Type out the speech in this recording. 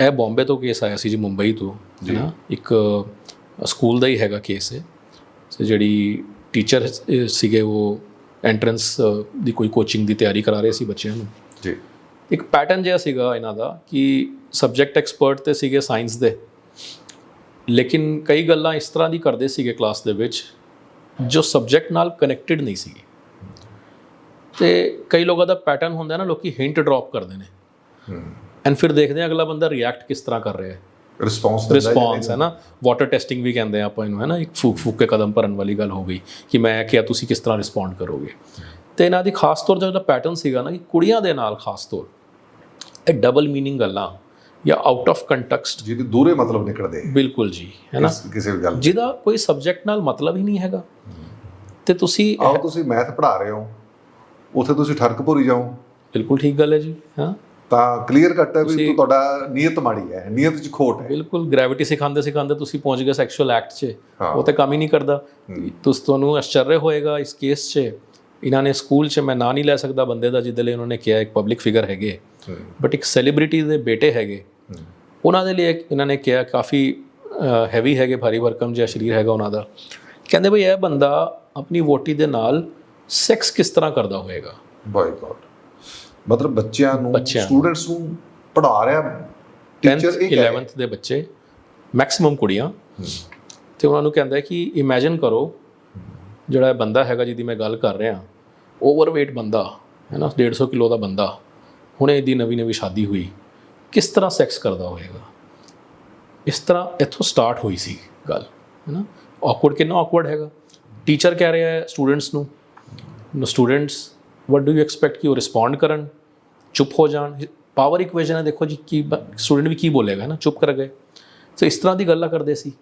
ਇਹ ਬੰਬੇ ਤੋਂ ਕੇਸ ਆਇਆ ਸੀ ਜੀ ਮੁੰਬਈ ਤੋਂ ਨਾ? ਇੱਕ ਸਕੂਲ ਦਾ ਹੀ ਹੈਗਾ ਕੇਸ ਹੈ ਸੋ ਜਿਹੜੀ ਟੀਚਰ ਸੀਗੇ ਉਹ ਐਂਟਰੈਂਸ ਦੀ ਕੋਈ ਕੋਚਿੰਗ ਦੀ ਤਿਆਰੀ ਕਰਾ ਰਹੇ ਸੀ ਬੱਚਿਆਂ ਨੂੰ। ਜੀ। ਇੱਕ ਪੈਟਰਨ ਜਿਹਾ ਸੀਗਾ ਇਹਨਾਂ ਦਾ ਕਿ ਸਬਜੈਕਟ ਐਕਸਪਰਟ ਤੇ ਸੀਗੇ ਸਾਇੰਸ ਦੇ। ਲੇਕਿਨ ਕਈ ਗੱਲਾਂ ਇਸ ਤਰ੍ਹਾਂ ਦੀ ਕਰਦੇ ਸੀਗੇ ਕਲਾਸ ਦੇ ਵਿੱਚ ਜੋ ਸਬਜੈਕਟ ਨਾਲ ਕਨੈਕਟਡ ਨਹੀਂ ਸੀਗੀ। ਤੇ ਕਈ ਲੋਕਾਂ ਦਾ ਪੈਟਰਨ ਹੁੰਦਾ ਨਾ ਲੋਕੀ ਹਿੰਟ ਡ੍ਰੌਪ ਕਰਦੇ ਨੇ। ਐਂਡ ਫਿਰ ਦੇਖਦੇ ਆ ਅਗਲਾ ਬੰਦਾ ਰਿਐਕਟ ਕਿਸ ਤਰ੍ਹਾਂ ਕਰ ਰਿਹਾ ਹੈ ਰਿਸਪੌਂਸ ਰਿਸਪੌਂਸ ਹੈ ਨਾ ਵਾਟਰ ਟੈਸਟਿੰਗ ਵੀ ਕਹਿੰਦੇ ਆ ਆਪਾਂ ਇਹਨੂੰ ਹੈ ਨਾ ਇੱਕ ਫੂਕ ਫੂਕ ਕੇ ਕਦਮ ਭਰਨ ਵਾਲੀ ਗੱਲ ਹੋ ਗਈ ਕਿ ਮੈਂ ਕਿਹਾ ਤੁਸੀਂ ਕਿਸ ਤਰ੍ਹਾਂ ਰਿਸਪੌਂਡ ਕਰੋਗੇ ਤੇ ਇਹਨਾਂ ਦੀ ਖਾਸ ਤੌਰ ਜਿਹੜਾ ਪੈਟਰਨ ਸੀਗਾ ਨਾ ਕਿ ਕੁੜੀਆਂ ਦੇ ਨਾਲ ਖਾਸ ਤੌਰ ਇਹ ਡਬਲ ਮੀਨਿੰਗ ਗੱਲਾਂ ਜਾਂ ਆਊਟ ਆਫ ਕੰਟੈਕਸਟ ਜਿਹਦੇ ਦੂਰੇ ਮਤਲਬ ਨਿਕਲਦੇ ਬਿਲਕੁਲ ਜੀ ਹੈ ਨਾ ਕਿਸ- ਕਿਸੇ ਵੀ ਗੱਲ ਜਿਹਦਾ ਕੋਈ ਸਬਜੈਕਟ ਨਾਲ ਮਤਲਬ ਹੀ ਨਹੀਂ ਹੈਗਾ ਤੇ ਤੁਸੀਂ ਆਓ ਤੁਸੀਂ ਮੈਥ ਪੜ੍ਹਾ ਰਹੇ ਹੋ ਉੱਥੇ ਤੁਸੀਂ ਠਰਕ ਭੁਰੀ ਜਾਓ ਬਿਲਕੁਲ ਠੀਕ ਗੱਲ ਹੈ ਜੀ ਹਾਂ ਤਾਂ ਕਲੀਅਰ ਕੱਟ ਹੈ ਵੀ ਤੁਹਾਡਾ ਨੀਅਤ ਮਾੜੀ ਹੈ ਨੀਅਤ 'ਚ ਖੋਟ ਹੈ। ਬਿਲਕੁਲ ਗ੍ਰੈਵਿਟੀ ਸਿਖਾਉਂਦੇ ਸਿਖਾਉਂਦੇ ਤੁਸੀਂ ਪਹੁੰਚ ਗਏ ਸੈਕਸ਼ੂਅਲ ਐਕਟ 'ਚ। ਉਹ ਤਾਂ ਕੰਮ ਹੀ ਨਹੀਂ ਕਰਦਾ। ਤੁਸ ਤੁਹਾਨੂੰ ਅਚਰਜ ਹੋਏਗਾ ਇਸ ਕੇਸ 'ਚ। ਇਹਨਾਂ ਨੇ ਸਕੂਲ 'ਚ ਮੈਂ ਨਾਂ ਨਹੀਂ ਲੈ ਸਕਦਾ ਬੰਦੇ ਦਾ ਜਿਹਦੇ ਲਈ ਉਹਨਾਂ ਨੇ ਕਿਹਾ ਇੱਕ ਪਬਲਿਕ ਫਿਗਰ ਹੈਗੇ। ਬਟ ਇੱਕ ਸੈਲੀਬ੍ਰਿਟੀ ਦੇ ਬੇਟੇ ਹੈਗੇ। ਉਹਨਾਂ ਦੇ ਲਈ ਇਹਨਾਂ ਨੇ ਕਿਹਾ ਕਾਫੀ ਹੈਵੀ ਹੈਗੇ ਭਾਰੀ ਵਰਕਮ ਜਿਹਾ ਸਰੀਰ ਹੈਗਾ ਉਹਨਾਂ ਦਾ। ਕਹਿੰਦੇ ਭਈ ਇਹ ਬੰਦਾ ਆਪਣੀ ਵੋਟੀ ਦੇ ਨਾਲ ਸੈਕਸ ਕਿਸ ਤਰ੍ਹਾਂ ਕਰਦਾ ਹੋਏਗਾ? ਬਾਈ ਗॉड ਮਤਲਬ ਬੱਚਿਆਂ ਨੂੰ ਬੱਚਿਆਂ ਨੂੰ। ਸਟੂਡੈਂਟਸ ਨੂੰ ਪੜ੍ਹਾ ਰਿਹਾ 10th ਟੀਚਰ ਇਹ ਕਹਿ 11th ਦੇ ਬੱਚੇ ਮੈਕਸਿਮਮ ਕੁੜੀਆਂ। ਤੇ ਉਹਨਾਂ ਨੂੰ ਕਹਿੰਦਾ ਹੈ ਕਿ ਇਮੇਜਿਨ ਕਰੋ ਜਿਹੜਾ ਇਹ ਬੰਦਾ ਹੈਗਾ ਜਿਹਦੀ ਮੈਂ ਗੱਲ ਕਰ ਰਿਹਾ ਓਵਰਵੇਟ ਬੰਦਾ ਹੈ ਨਾ 150 ਕਿਲੋ ਦਾ ਬੰਦਾ ਹੁਣੇ ਇਹਦੀ ਨਵੀਂ ਨਵੀਂ ਸ਼ਾਦੀ ਹੋਈ ਕਿਸ ਤਰ੍ਹਾਂ ਸੈਕਸ ਕਰਦਾ ਹੋਏਗਾ? ਇਸ ਤਰ੍ਹਾਂ ਇੱਥੋਂ ਸਟਾਰਟ ਹੋਈ ਸੀ ਗੱਲ ਹੈ ਨਾ? ਔਕਵਰਡ ਕਿੰਨਾ ਔਕਵਰਡ ਹੈਗਾ? ਟੀਚਰ ਕਹਿ ਰਿਹਾ ਹੈ ਸਟੂਡੈਂਟਸ ਨੂੰ students what do you expect ਕਿ ਉਹ ਰਿਸਪੌਂਡ ਕਰਨ ਚੁੱਪ ਹੋ ਜਾਣ ਪਾਵਰ ਇਕੁਏਸ਼ਨ ਹੈ ਦੇਖੋ ਜੀ ਕੀ ਸਟੂਡੈਂਟ ਵੀ ਕੀ ਬੋਲੇਗਾ ਨਾ ਚੁੱਪ ਕਰ ਗਏ ਸੋ ਇਸ ਤਰ੍ਹਾਂ ਦੀ ਗੱਲਾਂ ਕਰਦੇ ਸੀ